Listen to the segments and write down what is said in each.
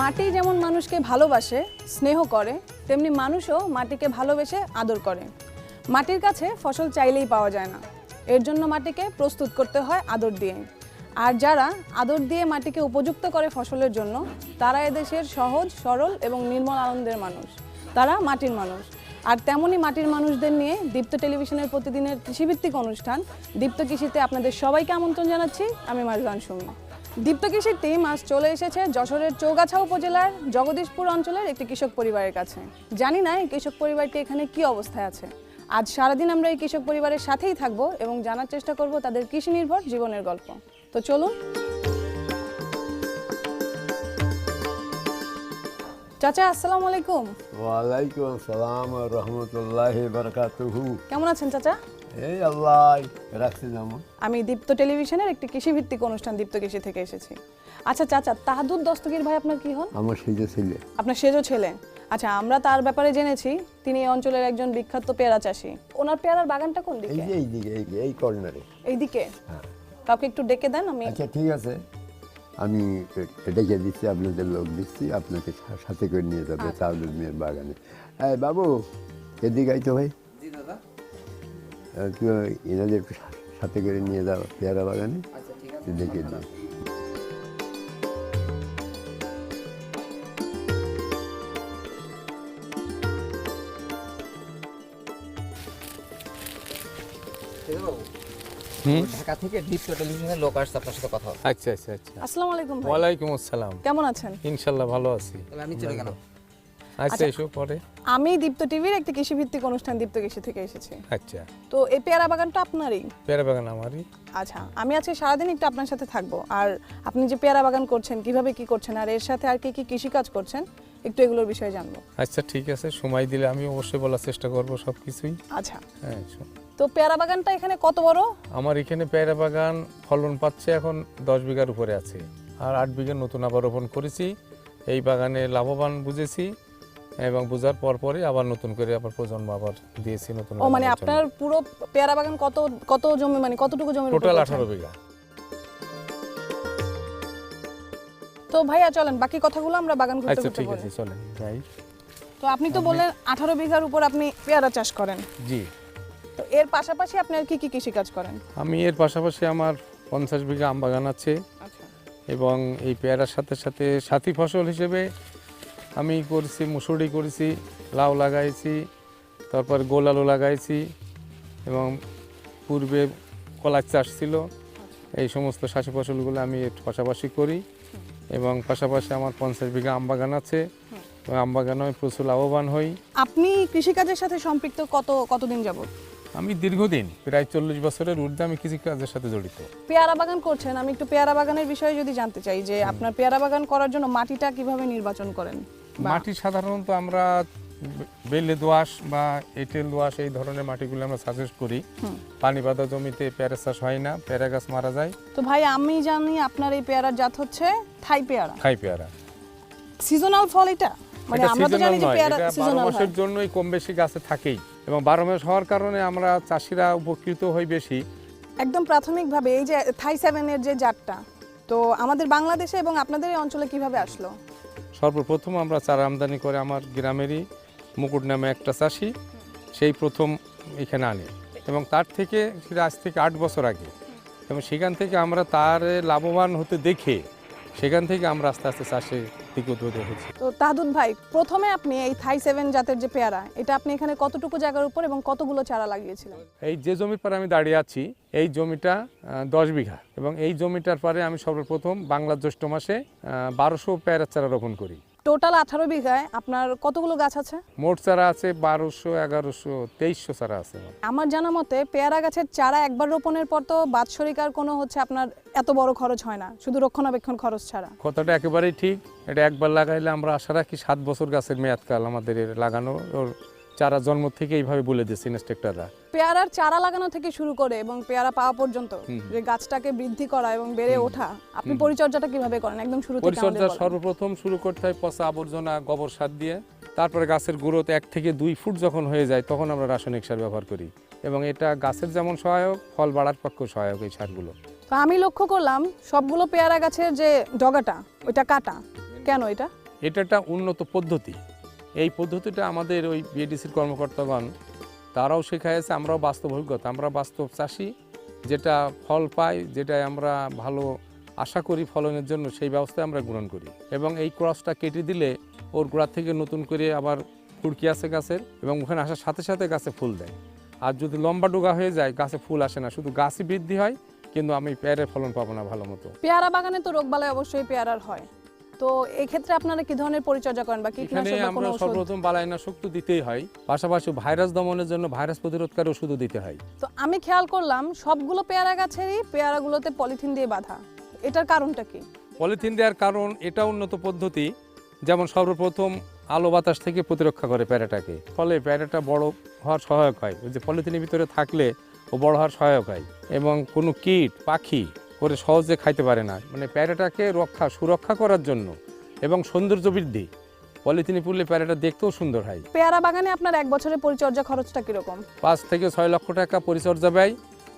মাটি যেমন মানুষকে ভালোবাসে, স্নেহ করে, তেমনি মানুষও মাটিকে ভালোবেসে আদর করে। মাটির কাছে ফসল চাইলেই পাওয়া যায় না। এর জন্য মাটিকে প্রস্তুত করতে হয় আদর দিয়ে। আর যারা আদর দিয়ে মাটিকে উপযুক্ত করে ফসলের জন্য, তারা এদেশের সহজ, সরল এবং নির্মল আনন্দের মানুষ। তারা মাটির মানুষ। আর তেমনই মাটির মানুষদের নিয়ে দীপ্ত টেলিভিশনের প্রতিদিনের কৃষিভিত্তিক অনুষ্ঠান, দীপ্ত কৃষিতে আপনাদের সবাইকে আমন্ত্রণ জানাচ্ছি, আমি মারজান সুমি। দীপ্ত কৃষির টিম আজ চলে এসেছে যশোরের চৌগাছা উপজেলার জগদীশপুর অঞ্চলের একটি কৃষক পরিবারের কাছে। জানি না এই কৃষক পরিবারটি এখানে কি অবস্থায় আছে। আজ সারাদিন আমরা এই কৃষক পরিবারের সাথেই থাকব এবং জানার চেষ্টা করব তাদের কৃষি নির্ভর জীবনের গল্প। তো চলুন। চাচা আসসালামু আলাইকুম। ওয়ালাইকুম আসসালাম রহমতুল্লাহ বরকাতুহু। কেমন আছেন চাচা? এই আল্লাহ রাখছি যেমন আমি দীপ্ত টেলিভিশনের একটি কৃষিভিত্তিক অনুষ্ঠান দীপ্ত কৃষি থেকে এসেছি। আচ্ছা চাচা তাহাদুদ দস্তগীর ভাই আপনার কি হন? আমার সেজে ছিলে। আপনার সেজো ছেলে। আচ্ছা আমরা তার ব্যাপারে জেনেছি তিনি এই অঞ্চলের একজন বিখ্যাত পেয়ারা চাষি। ওনার পেয়ারার বাগানটা কোন দিকে? এই যে এই দিকে এই এই কর্নারে। এইদিকে? হ্যাঁ। কাউকে একটু ডেকে দেন আমি আচ্ছা ঠিক আছে। আমি এটাকে দিচ্ছি আপনাদের লোক দিচ্ছি আপনাকে সাথে করে নিয়ে যাবে চাউলের মেয়ের বাগানে। হ্যাঁ বাবু এদিকে আইতো ভাই। একটু এনাদের সা- সাথে করে নিয়ে যাও পেয়ারা বাগানে। দেখে দিই ঢাকা থেকে টেলিভিশনের লোক আসছে আপনার সাথে কথা আচ্ছা আচ্ছা আচ্ছা। আসসালামু আলাইকুম ওয়ালাইকুম আসসালাম। কেমন আছেন? ইনশাল্লাহ ভালো আছি। আমি চলে গেলাম। আচ্ছা এসো পরে। আমি দীপ্ত টিভির একটি কৃষিভিত্তিক অনুষ্ঠান দীপ্ত কৃষি থেকে এসেছি। আচ্ছা। তো এই পেয়ারা বাগানটা আপনারই? পেয়ারা বাগান আমারই। আচ্ছা আমি আজকে সারাদিন একটু আপনার সাথে থাকব। আর আপনি যে পেয়ারা বাগান করছেন কীভাবে কি করছেন আর এর সাথে আর কি কি কৃষিকাজ করছেন একটু এগুলোর বিষয়ে জানব। আচ্ছা ঠিক আছে সময় দিলে আমি অবশ্যই বলার চেষ্টা করব সব কিছুই আচ্ছা। হ্যাঁ তো পেয়ারা বাগানটা এখানে কত বড়? আমার এখানে পেয়ারা বাগান ফলন পাচ্ছে এখন দশ বিঘার উপরে আছে। আর আট বিঘা নতুন আবার রোপণ করেছি। এই বাগানে লাভবান বুঝেছি। এবং বোঝার পর পরে আবার নতুন করে আবার প্রজন্ম আবার দিয়েছি নতুন ও মানে আপনার পুরো পেয়ারা বাগান কত কত জমি মানে কতটুকু জমি টোটাল আঠারো বিঘা। তো ভাইয়া চলেন বাকি কথাগুলো আমরা বাগান ঘুরতে আচ্ছা ঘুরতে ঠিক আছে চলেন যাই তো আপনি তো বললেন আঠারো বিঘার উপর আপনি পেয়ারা চাষ করেন। জি। তো এর পাশাপাশি আপনি আর কি কি কৃষি কাজ করেন? আমি এর পাশাপাশি আমার পঞ্চাশ বিঘা আম বাগান আছে আচ্ছা। এবং এই পেয়ারার সাথে সাথে সাথী ফসল হিসেবে আমি করেছি মুসুরি করেছি লাউ লাগাইছি তারপর গোল আলু লাগাইছি এবং পূর্বে কলার চাষ ছিল। এই সমস্ত শাসি ফসলগুলো আমি পাশাপাশি করি এবং পাশাপাশি আমার পঞ্চাশ বিঘা আম বাগান আছে। আম বাগানে প্রচুর লাভবান হই। আপনি কৃষিকাজের সাথে সম্পৃক্ত কত কতদিন যাবত আমি দীর্ঘদিন প্রায় চল্লিশ বছরের ঊর্ধ্বে আমি কৃষিকাজের সাথে জড়িত। পেয়ারা বাগান করছেন আমি একটু পেয়ারা বাগানের বিষয়ে যদি জানতে চাই যে আপনার পেয়ারা বাগান করার জন্য মাটিটা কীভাবে নির্বাচন করেন? মাটি সাধারণত আমরা বেলে দোয়াশ বা এঁটেল দোয়াশ এই ধরনের মাটিগুলো আমরা সাজেস্ট করি। পানি বাঁধা জমিতে পেয়ারা চাষ হয় না পেয়ারা গাছ মারা যায়। তো ভাই আমি জানি আপনার এই পেয়ারার জাত হচ্ছে থাই পেয়ারা। খাই পেয়ারা। সিজনাল ফল এটা? মানে আমরা তো জানি যে পেয়ারা সিজনাল মাসের জন্যই কম বেশি গাছে থাকেই এবং বারো মাস হওয়ার কারণে আমরা চাষিরা উপকৃত হই বেশি। একদম প্রাথমিকভাবে এই যে থাই সেভেনের যে জাতটা তো আমাদের বাংলাদেশে এবং আপনাদের এই অঞ্চলে কীভাবে আসলো? সর্বপ্রথম আমরা চারা আমদানি করে আমার গ্রামেরই মুকুট নামে একটা চাষি, সেই প্রথম এখানে আনে। এবং তার থেকে, সেটা আজ থেকে আট বছর আগে। এবং সেখান থেকে আমরা তার লাভবান হতে দেখে সেখান থেকে আমরা আস্তে আস্তে চাষের দিকে উদ্বুদ্ধ হয়েছি। তো তাহদুদ ভাই প্রথমে আপনি এই থাই সেভেন জাতের যে পেয়ারা এটা আপনি এখানে কতটুকু জায়গার উপর এবং কতগুলো চারা লাগিয়েছিলেন? এই যে জমির পরে আমি দাঁড়িয়ে আছি এই জমিটা দশ বিঘা এবং এই জমিটার পরে আমি সর্বপ্রথম বাংলার জ্যৈষ্ঠ মাসে বারোশো পেয়ারা চারা রোপণ করি। টোটাল আঠারো বিঘায় আপনার কতগুলো গাছ আছে মোট চারা আছে বারোশো এগারোশো তেইশশো চারা আছে আমার। জানা মতে পেয়ারা গাছের চারা একবার রোপণের পর তো বাৎসরিক আর কোনো হচ্ছে আপনার এত বড় খরচ হয় না শুধু রক্ষণাবেক্ষণ খরচ ছাড়া কথাটা একেবারেই ঠিক এটা একবার লাগাইলে আমরা আশা রাখি সাত বছর গাছের মেয়াদকাল আমাদের লাগানো ওর চারা জন্ম থেকে এইভাবে বলে দিচ্ছে ইনস্ট্রাক্টররা পেয়ারার চারা লাগানো থেকে শুরু করে এবং পেয়ারা পাওয়া পর্যন্ত যে গাছটাকে বৃদ্ধি করা এবং বেড়ে ওঠা আপনি পরিচর্যাটা কীভাবে করেন? একদম শুরু থেকে পরিচর্যা সর্বপ্রথম শুরু করতে হয় পচা আবর্জনা গোবর সার দিয়ে। তারপরে গাছের গ্রোথ এক থেকে দুই ফুট যখন হয়ে যায় তখন আমরা রাসায়নিক সার ব্যবহার করি। এবং এটা গাছের যেমন সহায়ক ফল বাড়ার পক্ষেও সহায়ক এই সারগুলো। তো আমি লক্ষ্য করলাম সবগুলো পেয়ারা গাছের যে ডগাটা ওইটা কাটা। কেন এটা? এটা একটা উন্নত পদ্ধতি। এই পদ্ধতিটা আমাদের ওই বিএডিসির কর্মকর্তাগণ, তারাও শেখাইছে আমরাও বাস্তব অভিজ্ঞতা। আমরা বাস্তব চাষি, যেটা ফল পাই, যেটাই আমরা ভালো আশা করি ফলনের জন্য, সেই ব্যবস্থা আমরা গ্রহণ করি। এবং এই ক্রসটা কেটে দিলে ওর গোড়া থেকে নতুন করে আবার ফুড়কি আছে গাছের, এবং ওখানে আসার সাথে সাথে গাছে ফুল দেয়। আর যদি লম্বা ডোগা হয়ে যায়, গাছে ফুল আসে না। শুধু গাছই বৃদ্ধি হয়, কিন্তু আমি পেয়ারের ফলন পাবো না ভালো মতো। পেয়ারা বাগানে তো রোগবালাই অবশ্যই পেয়ারার হয়। তো এই ক্ষেত্রে আপনারা কি ধরনের পরিচর্যা করেন বা এখানে কীটনাশক বা কোনো আমরা সর্বপ্রথম বালাইনাশক তো দিতেই হয় পাশাপাশি ভাইরাস দমনের জন্য ভাইরাস প্রতিরোধকারী ওষুধও দিতে হয়। তো আমি খেয়াল করলাম সবগুলো পেয়ারা গাছেরই পেয়ারাগুলোতে পলিথিন দিয়ে বাঁধা। এটার কারণটা কি? পলিথিন দেওয়ার কারণ এটা উন্নত পদ্ধতি যেমন সর্বপ্রথম আলো বাতাস থেকে প্রতিরক্ষা করে প্যারাটাকে। ফলে প্যারাটা বড় হওয়ার সহায়ক হয়। ওই যে পলিথিনের ভিতরে থাকলে ও বড় হওয়ার সহায়ক হয়। এবং কোনো কীট পাখি করে সহজে খাইতে পারে না। মানে প্যারাটাকে রক্ষা সুরক্ষা করার জন্য এবং সৌন্দর্য বৃদ্ধি। পলিথিনে পুড়লে প্যারাটা দেখতেও সুন্দর হয়। পেয়ারা বাগানে আপনার এক বছরের পরিচর্যা খরচটা কীরকম? পাঁচ থেকে ছয় লক্ষ টাকা পরিচর্যা ব্যয়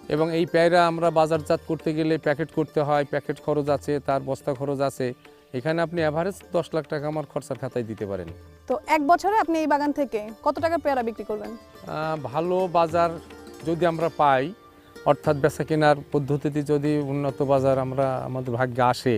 এবং এই পেয়ারা আমরা বাজারজাত করতে গেলে প্যাকেট করতে হয় প্যাকেট খরচ আছে তার বস্তা খরচ আছে। এখানে আপনি অ্যাভারেজ দশ লাখ টাকা আমার খরচার খাতায় দিতে পারেন। তো এক বছরে আপনি এই বাগান থেকে কত টাকা পেয়ারা বিক্রি করবেন আহ, ভালো বাজার যদি আমরা পাই অর্থাৎ বেচা কেনার পদ্ধতিতে যদি উন্নত বাজার আমরা, আমাদের ভাগ্যে আসে,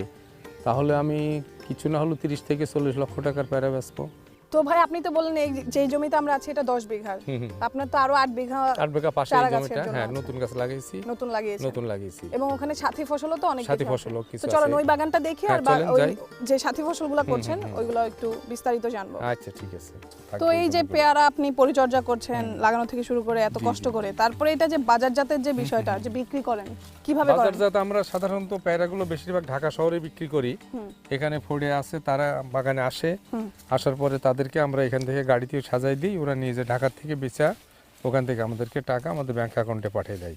তাহলে আমি কিছু না হলেও তিরিশ থেকে চল্লিশ লক্ষ টাকার প্যারা বেচবো। তো ভাই আপনি তো বললেন এই যে জমিতে আমরা আছি এটা দশ বিঘার। হুম হুম। আপনার তো আরও আট বিঘা আট বিঘা পাশে জমিটা হ্যাঁ নতুন গাছ লাগাইছি নতুন লাগিয়েছে নতুন লাগিয়েছি। এবং ওখানে সাথী ফসলও তো অনেক সাথী কিছু আছে। তো চলো ওই বাগানটা দেখি আর হ্যাঁ, বা- ওই যে সাথী ফসলগুলো করছেন। ওইগুলো একটু বিস্তারিত জানব। আচ্ছা ঠিক আছে। তো এই যে পেয়ারা আপনি পরিচর্যা করছেন লাগানো থেকে শুরু করে এত কষ্ট করে তারপরে এটা যে বাজারজাতের যে বিষয়টা যে বিক্রি করেন কীভাবে করেন? বাজারজাত আমরা সাধারণত পেয়ারাগুলো বেশিরভাগ ঢাকা শহরে বিক্রি করি। এখানে ফোড়ে আসে তারা বাগানে আসে। আসার পরে তাদেরকে আমরা এখান থেকে গাড়িতে সাজাই দিই। ওরা নিয়ে যে ঢাকা থেকে বেচা। ওখান থেকে আমাদেরকে টাকা আমাদের ব্যাংক অ্যাকাউন্টে পাঠিয়ে দেয়।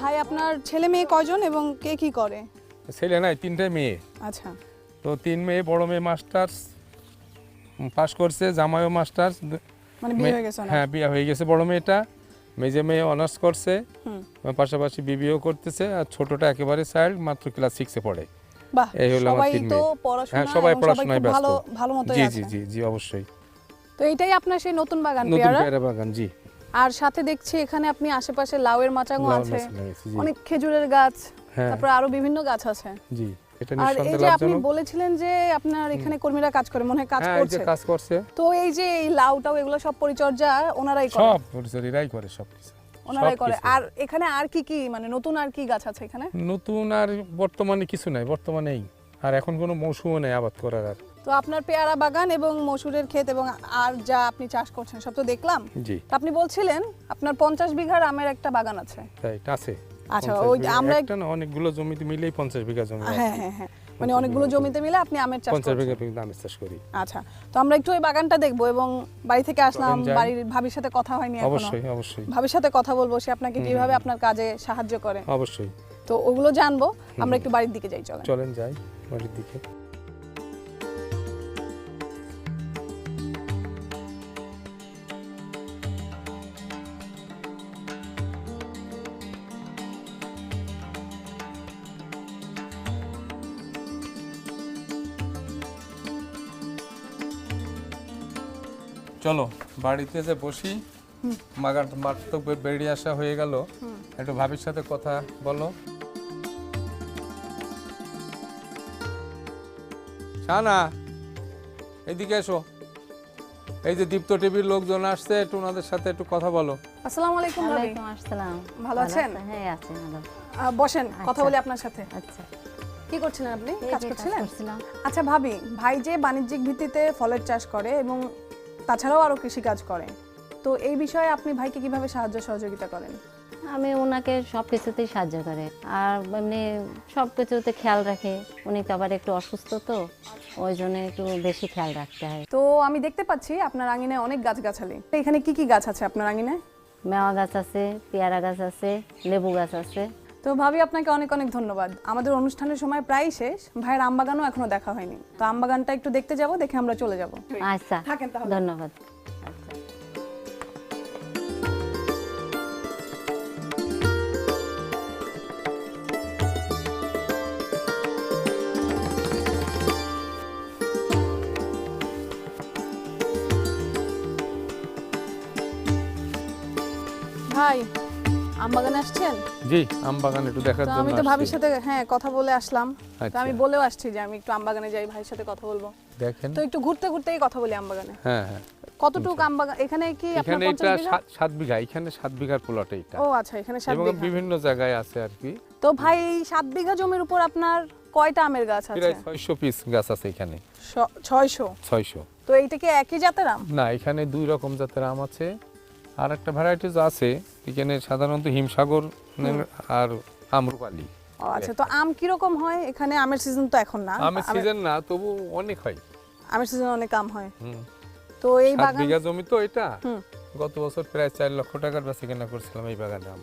ভাই আপনার ছেলে মেয়ে কয়জন এবং কে কি করে? ছেলে নাই তিনটে মেয়ে। আচ্ছা। তো তিন মেয়ে বড় মেয়ে মাস্টার্স পাস করছে জামাইও মাস্টার্স মানে বিয়ে হয়ে গেছে হ্যাঁ বিয়ে হয়ে গেছে বড় মেয়েটা। মেজে মেয়ে অনার্স করছে পাশাপাশি বিবিও করতেছে আর ছোটটা একেবারে চাইল্ড মাত্র ক্লাস সিক্সে পড়ে। এই হলো আমার তিন মেয়ে। হ্যাঁ, সবাই পড়াশোনায় ব্যস্ত। জি জি জি জি অবশ্যই। তো এইটাই আপনার সেই নতুন বাগান নতুন পেয়ারা? বাগান জি। আর সাথে দেখছি এখানে আপনি আশেপাশে লাউয়ের মাচাঙও লাউ আছে। অনেক খেজুরের গাছ হ্যাঁ। তারপর আরও বিভিন্ন গাছ আছে। জি। আর এই যে আপনি বলেছিলেন যে আপনার এখানে কর্মীরা কাজ করে মনে হয় কাজ এই যে করছে। কাজ করছে। তো এই যে এই লাউটাও এগুলো সব পরিচর্যা ওনারাই করে সব পরিচর্যাই করে সব কিছু। ওনারাই করে। আর এখানে আর কি কি মানে নতুন আর কি গাছ আছে এখানে? নতুন আর বর্তমানে কিছু নাই বর্তমানেই আর এখন কোনো মৌসুমও নেই আবাদ করার আর। তো আপনার পেয়ারা বাগান এবং মসুরের ক্ষেত এবং আর যা আপনি চাষ করছেন সব তো দেখলাম। জি। আপনি বলছিলেন আপনার পঞ্চাশ বিঘার আমের একটা বাগান আছে। আছে। আচ্ছা, ওই আমরা- একটা না অনেকগুলো জমিতে মিলেই পঞ্চাশ বিঘা জমি হ্যাঁ হ্যাঁ হ্যাঁ মানে অনেকগুলো জমিতে মিলে আপনি আমের চাষ পঞ্চাশ করছেন। বিঘা কিন্তু আমের চাষ করি। আচ্ছা তো আমরা একটু ওই বাগানটা দেখব এবং বাড়ি থেকে আসলাম বাড়ির ভাবির সাথে কথা হয়নি এখনও। অবশ্যই অবশ্যই। ভাবির সাথে কথা বলব সে আপনাকে কীভাবে আপনার কাজে সাহায্য করে। অবশ্যই। তো ওগুলো জানব আমরা একটু বাড়ির দিকে যাই চলেন। চলেন যাই বাড়ির দিকে। চলো বাড়িতে যে বসি মাগার মাঠ তো বে- বেরিয়ে আসা হয়ে গেল। একটু ভাবির সাথে কথা বলো। শানা এদিকে এসো। এই যে দীপ্ত টিভির লোকজন আসছে একটু ওনাদের সাথে একটু কথা বলো। আসসালামু আলাইকুম ওয়ালাইকুম আসসালাম। ভালো আছেন? হ্যাঁ আছি ভালো। বসেন কথা আচ্ছা। বলি আপনার সাথে। আচ্ছা। কি করছিলেন আপনি? কাজ করছিলেন? আচ্ছা ভাবি ভাই যে বাণিজ্যিক ভিত্তিতে ফলের চাষ করে এবং তাছাড়াও আরও কৃষি কাজ করে তো এই বিষয়ে আপনি ভাইকে কীভাবে সাহায্য সহযোগিতা করেন? আমি ওনাকে সব কিছুতেই সাহায্য করে। আর এমনি সব কিছুতে খেয়াল রাখে উনি তো আবার একটু অসুস্থ তো ওই জন্য একটু বেশি খেয়াল রাখতে হয়। তো আমি দেখতে পাচ্ছি আপনার আঙিনায় অনেক গাছগাছালি। তো এখানে কি কি গাছ আছে আপনার আঙিনায়? মেওয়া গাছ আছে পেয়ারা গাছ আছে লেবু গাছ আছে। তো ভাবি আপনাকে অনেক অনেক ধন্যবাদ। আমাদের অনুষ্ঠানের সময় প্রায় শেষ। ভাইয়ের আমবাগানও এখনও দেখা হয়নি। তো আমবাগানটা একটু দেখতে যাব দেখে আমরা চলে যাব। আচ্ছা থাকেন তাহলে। ধন্যবাদ। আচ্ছা। আমবাগানে আসছেন? জি আমবাগান একটু দেখার জন্য আমি তো ভাবির সাথে হ্যাঁ কথা বলে আসলাম। তো আচ্ছা। আমি বলেও আসছি যে আমি একটু আমবাগানে যাই ভাইয়ের সাথে কথা বলব। দেখেন। তো একটু ঘুরতে ঘুরতেই কথা বলি আমবাগানে। হ্যাঁ হ্যাঁ। কতটুকু আমবাগান এখানে কি আপনার এটা পঞ্চাশ বিঘা? সাত- সাত বিঘা এখানে সাত বিঘার প্লট এইটা। ও আচ্ছা এখানে সাত এবং বিভিন্ন জায়গায় আছে আর কি। তো ভাই এই সাত বিঘা জমির উপর আপনার কয়টা আমের গাছ আছে? প্রায় ছয়শো পিস গাছ আছে এখানে। ছ- ছয়শো? ছয়শো। তো এইটা কি একই জাতের আম? না এখানে দুই রকম জাতের আম আছে। আর একটা ভ্যারাইটিস আছে এখানে সাধারণত হিমসাগর আর আমরুপালি আচ্ছা তো আম কীরকম হয়? এখানে আমের সিজন তো এখন না। আমের সিজন না তবু অনেক হয়। আমের সিজন অনেক আম হয়। হুম। তো এই বাগান বিঘা জমি তো এটা। গত বছর প্রায় চার লক্ষ টাকার বেচা কেনা করছিলাম এই বাগানে আম।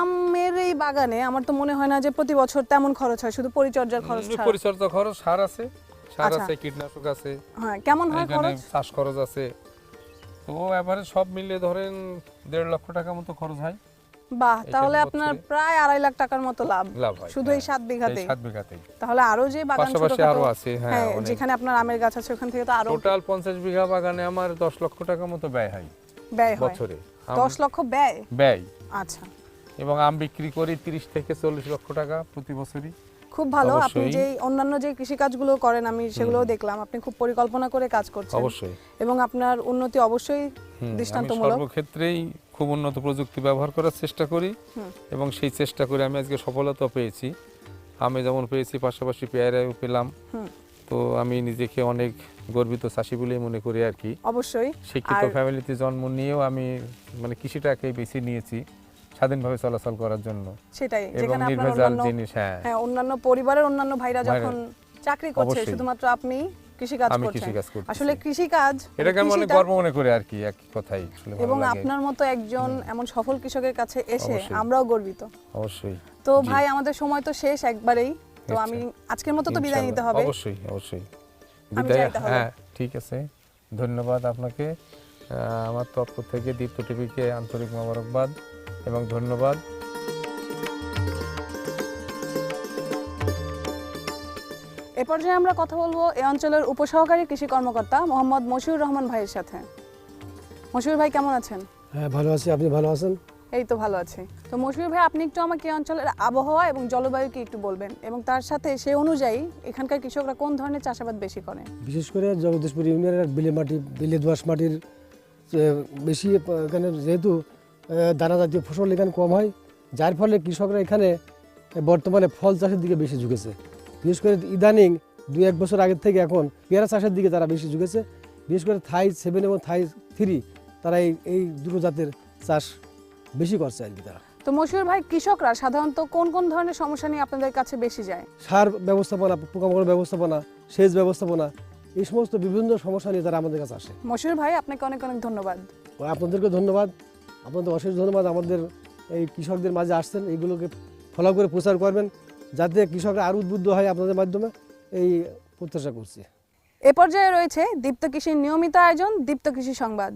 আমের এই বাগানে আমার তো মনে হয় না যে প্রতি বছর তেমন খরচ হয় শুধু পরিচর্যার খরচ ছাড়া। পরিচর্যা খরচ সার আছে। সার আচ্ছা। আছে কীটনাশক আছে। হ্যাঁ কেমন হয় খরচ? চাষ খরচ আছে। তো এবারে সব মিলিয়ে ধরেন দেড় লক্ষ টাকা মতো খরচ হয়। বাহ তাহলে আপনার প্রায় আড়াই লাখ টাকার মতো লাভ। লাভ শুধু এই হ্যাঁ, সাত বিঘাতেই? এই সাত বিঘাতেই। তাহলে আরও যে বাগান পাশাপাশি আরও আছে, হ্যাঁ, হ্যাঁ যেখানে আপনার আমের গাছ আছে ওখান থেকে তো আরও টোটাল পঞ্চাশ বিঘা বাগানে আমার দশ লক্ষ টাকা মতো ব্যয় হয়। ব্যয় হয়। বছরে। আম- দশ লক্ষ ব্যয়? ব্যয়। আচ্ছা। এবং আম বিক্রি করি তিরিশ থেকে চল্লিশ লক্ষ টাকা প্রতি বছরই। খুব ভালো। আপনি যে অন্যান্য যে কৃষি কাজগুলো করেন আমি সেগুলোও দেখলাম। আপনি খুব পরিকল্পনা করে কাজ করছেন। অবশ্যই। এবং আপনার উন্নতি অবশ্যই হুম, আমি দৃষ্টান্তমূলক। সর্বক্ষেত্রেই খুব উন্নত প্রযুক্তি ব্যবহার করার চেষ্টা করি এবং সেই চেষ্টা করে আমি আজকে সফলতা পেয়েছি। আমি যেমন পেয়েছি পাশাপাশি পেয়ারাও পেলাম। তো আমি নিজেকে অনেক গর্বিত চাষি বলেই মনে করি আর কি। অবশ্যই। শিক্ষিত ফ্যামিলিতে জন্ম নিয়েও আমি মানে কৃষিটাকে বেছে নিয়েছি। স্বাধীনভাবে চলাচল করার জন্য। সেটাই যেখানে আপনার নির্ভেজাল জিনিস হ্যাঁ। হ্যাঁ অন্যান্য পরিবারের অন্যান্য ভাইরা যখন চাকরি করছে। শুধুমাত্র আপনি কৃষি করছেন। আসলে কৃষি এটাকে আমি অনেক গর্ব মনে করি আর কি এক কথাই। এবং আপনার মতো একজন এমন সফল কৃষকের কাছে এসে আমরাও গর্বিত। অবশ্যই। তো ভাই আমাদের সময় তো শেষ একবারেই। তো। আমি আজকের মতো তো বিদায় নিতে হবে। অবশ্যই অবশ্যই। বিদায় হ্যাঁ ঠিক আছে। ধন্যবাদ আপনাকে। আমার তরফ থেকে দীপ্ত টিভিকে আন্তরিক মোবারকবাদ। এবং ধন্যবাদ। এ পর্যায়ে আমরা কথা বলব এই অঞ্চলের উপসহকারী কৃষি কর্মকর্তা মোহাম্মদ মশিউর রহমান ভাইয়ের সাথে। মশিউর ভাই কেমন আছেন? হ্যাঁ ভালো আছি। আপনি ভালো আছেন? এই তো ভালো আছি। তো মশিউর ভাই আপনি একটু আমাকে এই অঞ্চলের আবহাওয়া এবং জলবায়ু কি একটু বলবেন এবং তার সাথে সেই অনুযায়ী এখানকার কৃষকরা কোন ধরনের চাষাবাদ বেশি করে? বিশেষ করে জগদীশপুর ইউনিয়নের বিলে মাটি বিলে দোয়াশ মাটির বেশি এখানে যেহেতু দানা জাতীয় ফসল এখানে কম হয় যার ফলে কৃষকরা এখানে বর্তমানে ফল চাষের দিকে বেশি ঝুঁকেছে। বিশেষ করে ইদানিং দুই এক বছর আগের থেকে এখন পেয়ারা চাষের দিকে তারা বেশি ঝুঁকেছে। বিশেষ করে থাই সেভেন এবং থাই থ্রি তারা এই এই দুটো জাতের চাষ বেশি করছে আর কি তারা। তো মশিউর ভাই কৃষকরা সাধারণত কোন কোন ধরনের সমস্যা নিয়ে আপনাদের কাছে বেশি যায়? সার ব্যবস্থাপনা পোকামাকড় ব্যবস্থাপনা সেচ ব্যবস্থাপনা এই সমস্ত বিভিন্ন সমস্যা নিয়ে তারা আমাদের কাছে আসে। মশিউর ভাই আপনাকে অনেক অনেক ধন্যবাদ। আপনাদেরকে ধন্যবাদ। আপনাদের অশেষ ধন্যবাদ। আমাদের এই কৃষকদের মাঝে আসছেন, এইগুলোকে ফলো করে প্রচার করবেন, যাতে কৃষকরা আরও উদ্বুদ্ধ হয় আপনাদের মাধ্যমে। এই প্রত্যাশা করছি। এ পর্যায়ে রয়েছে দীপ্ত কৃষির নিয়মিত আয়োজন, দীপ্ত কৃষি সংবাদ।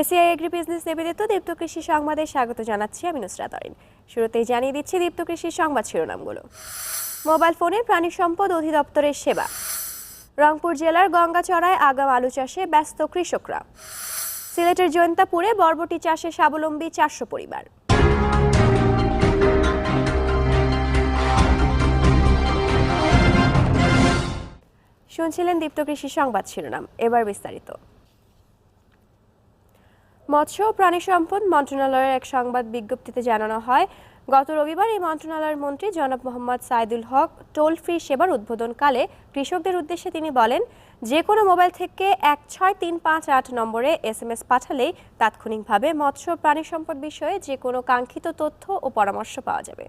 এসিআই এগ্রি বিজনেস নিবেদিত দীপ্ত কৃষি সংবাদে স্বাগত জানাচ্ছি আমি নুসরাত আরিন। শুরুতেই জানিয়ে দিচ্ছি দীপ্ত কৃষি সংবাদ শিরোনামগুলো। মোবাইল ফোনে প্রাণী সম্পদ অধিদপ্তরের সেবা। রংপুর জেলার গঙ্গাচড়ায় আগাম আলু চাষে ব্যস্ত কৃষকরা। সিলেটের জৈন্তাপুরে বরবটি চাষে স্বাবলম্বী চারশো পরিবার। শুনছিলেন দীপ্ত কৃষি সংবাদ শিরোনাম, এবার বিস্তারিত। মৎস্য ও প্রাণী সম্পদ মন্ত্রণালয়ের এক সংবাদ বিজ্ঞপ্তিতে জানানো হয়, গত রবিবার এই মন্ত্রণালয়ের মন্ত্রী জনাব মোহাম্মদ সাইদুল হক টোল ফ্রি সেবার উদ্বোধনকালে কৃষকদের উদ্দেশ্যে তিনি বলেন যে কোনো মোবাইল থেকে এক ছয় তিন পাঁচ আট নম্বরে এস এম এস পাঠালেই তাৎক্ষণিকভাবে মৎস্য প্রাণী সম্পদ বিষয়ে যে কোনো কাঙ্ক্ষিত তথ্য ও পরামর্শ পাওয়া যাবে।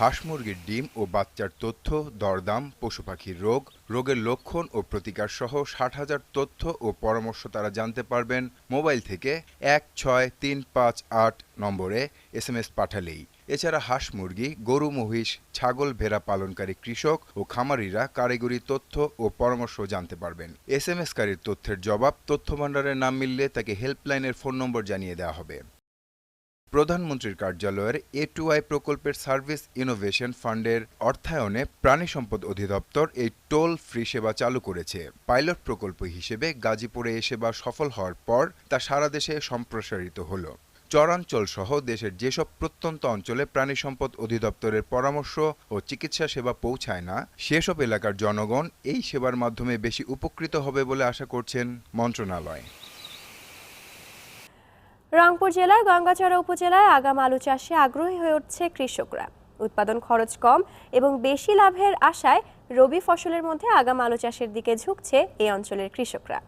হাঁস মুরগির ডিম ও বাচ্চার তথ্য, দরদাম, পশু পাখির রোগ, রোগের লক্ষণ ও প্রতিকার সহ ষাট হাজার তথ্য ও পরামর্শ তারা জানতে পারবেন মোবাইল থেকে এক ছয় তিন পাঁচ আট নম্বরে এস এম এস পাঠালেই। এছাড়া হাঁস মুরগি, গরু, মহিষ, ছাগল, ভেড়া পালনকারী কৃষক ও খামারিরা কারিগরি তথ্য ও পরামর্শ জানতে পারবেন। এস এম এসকারীর তথ্যের জবাব তথ্য ভাণ্ডারের নাম মিললে তাকে হেল্পলাইনের ফোন নম্বর জানিয়ে দেওয়া হবে। প্রধানমন্ত্রীর কার্যালয়ের এ টু আই প্রকল্পের সার্ভিস ইনোভেশন ফান্ডের অর্থায়নে প্রাণী সম্পদ অধিদপ্তর এই টোল ফ্রি সেবা চালু করেছে। পাইলট প্রকল্প হিসেবে গাজীপুরে এ সেবা সফল হওয়ার পর তা সারা দেশে সম্প্রসারিত হলো। চরাঞ্চল সহ দেশের যেসব প্রত্যন্ত অঞ্চলে প্রাণী সম্পদ অধিদপ্তরের পরামর্শ ও চিকিৎসা সেবা পৌঁছায় না, সেসব এলাকার জনগণ এই সেবার মাধ্যমে বেশি উপকৃত হবে বলে আশা করছেন মন্ত্রণালয়। রংপুর জেলার গঙ্গাচড়া উপজেলায় আগাম আলু চাষে আগ্রহী হয়ে উঠছে কৃষকরা। উৎপাদন খরচ কম এবং বেশি লাভের আশায় রবি ফসলের মধ্যে আগাম আলু চাষের দিকে ঝুঁকছে এই অঞ্চলের কৃষকরা।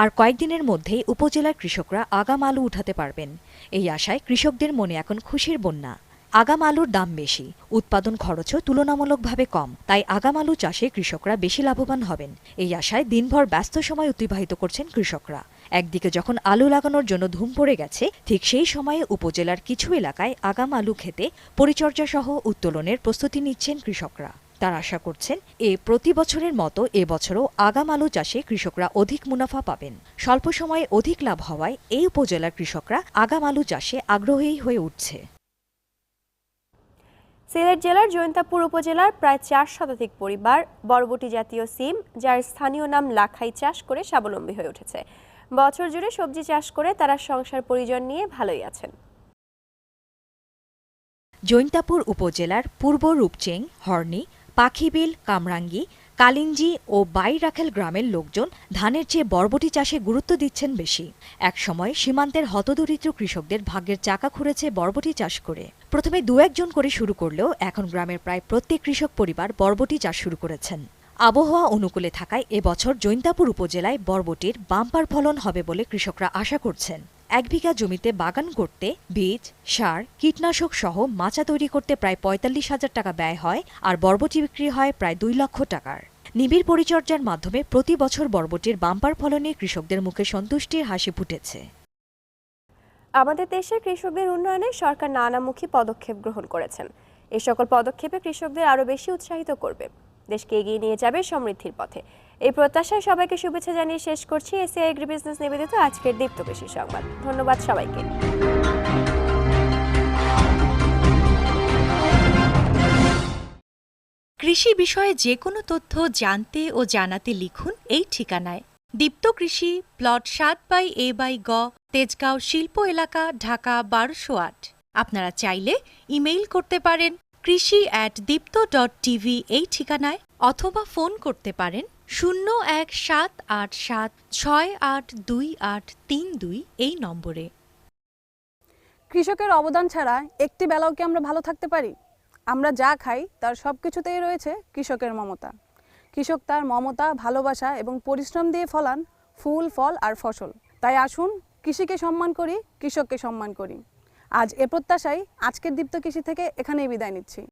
আর কয়েকদিনের মধ্যেই উপজেলার কৃষকরা আগাম আলু উঠাতে পারবেন। এই আশায় কৃষকদের মনে এখন খুশির বন্যা। আগাম আলুর দাম বেশি, উৎপাদন খরচও তুলনামূলকভাবে কম, তাই আগাম আলু চাষে কৃষকরা বেশি লাভবান হবেন। এই আশায় দিনভর ব্যস্ত সময় অতিবাহিত করছেন কৃষকরা। একদিকে যখন আলু লাগানোর জন্য ধুম পড়ে গেছে, ঠিক সেই সময়ে উপজেলার কিছু এলাকায় আগাম আলু খেতে পরিচর্যা সহ উত্তোলনের প্রস্তুতি নিচ্ছেন কৃষকরা। তার আশা করছেন, এ প্রতি বছরের মতো এবছরও আগাম আলু চাষে কৃষকরা অধিক মুনাফা পাবেন। স্বল্প সময়ে অধিক লাভ হওয়ায় এই উপজেলার কৃষকরা আগাম আলু চাষে আগ্রহী হয়ে উঠছে। সিলেট জেলার জৈন্তাপুর উপজেলার প্রায় চার শতাধিক পরিবার, বরবটি জাতীয় সিম, যার স্থানীয় নাম লাখাই চাষ করে স্বাবলম্বী হয়ে উঠেছে। বছর জুড়ে সবজি চাষ করে তারা সংসার পরিজন নিয়ে ভালোই আছেন। জৈন্তাপুর উপজেলার পূর্ব রূপচেং, হর্নি, পাখিবিল, কামরাঙ্গি, কালিঞ্জি ও বাইরাখেল গ্রামের লোকজন ধানের চেয়ে বরবটি চাষে গুরুত্ব দিচ্ছেন বেশি। একসময় সীমান্তের হতদরিদ্র কৃষকদের ভাগ্যের চাকা খুঁড়েছে বরবটি চাষ করে। প্রথমে দু একজন করে শুরু করলেও এখন গ্রামের প্রায় প্রত্যেক কৃষক পরিবার বরবটি চাষ শুরু করেছেন। আবহাওয়া অনুকূলে থাকায় এবছর জৈন্তাপুর উপজেলায় বরবটির বাম্পার ফলন হবে বলে কৃষকরা আশা করছেন। এক বিঘা জমিতে বাগান করতে বীজ, সার, কীটনাশক সহ মাচা তৈরি করতে প্রায় পঁয়তাল্লিশ হাজার টাকা ব্যয় হয় আর বরবটি বিক্রি হয় প্রায় দুই লক্ষ টাকার। নিবিড় পরিচর্যার মাধ্যমে প্রতি বছর বরবটির বাম্পার ফলনে কৃষকদের মুখে সন্তুষ্টির হাসি ফুটেছে। আমাদের দেশের কৃষকদের উন্নয়নে সরকার নানামুখী পদক্ষেপ গ্রহণ করেছেন। এই সকল পদক্ষেপে কৃষকদের আরও বেশি উৎসাহিত করবে। দেশকে এগিয়ে নিয়ে যাবে সমৃদ্ধির পথে। এই প্রত্যাশায় সবাইকে শুভেচ্ছা জানিয়ে শেষ করছি এসিআই এগ্রি বিজনেস নিবেদিত আজকের দীপ্ত কৃষি সংবাদ। ধন্যবাদ সবাইকে। কৃষি বিষয়ে যে কোনো তথ্য জানতে ও জানাতে লিখুন এই ঠিকানায়। দীপ্ত কৃষি, প্লট সাত বাই এ বাই গ, তেজগাঁও শিল্প এলাকা, ঢাকা বারোশো আট। আপনারা চাইলে ইমেইল করতে পারেন কৃষি অ্যাট দীপ্ত ডট টিভি এই ঠিকানায় অথবা ফোন করতে পারেন শূন্য এক সাত আট সাত ছয় আট দুই আট তিন দুই এই নম্বরে। কৃষকের অবদান ছাড়া একটি বেলাও কি আমরা ভালো থাকতে পারি? আমরা যা খাই, তার সব কিছুতেই রয়েছে কৃষকের মমতা। কৃষক তার মমতা, ভালোবাসা এবং পরিশ্রম দিয়ে ফলান ফুল, ফল আর ফসল। তাই আসুন কৃষিকে সম্মান করি, কৃষককে সম্মান করি। আজ এ প্রত্যাশাই আজকের দীপ্ত কৃষি থেকে এখানেই বিদায় নিচ্ছি।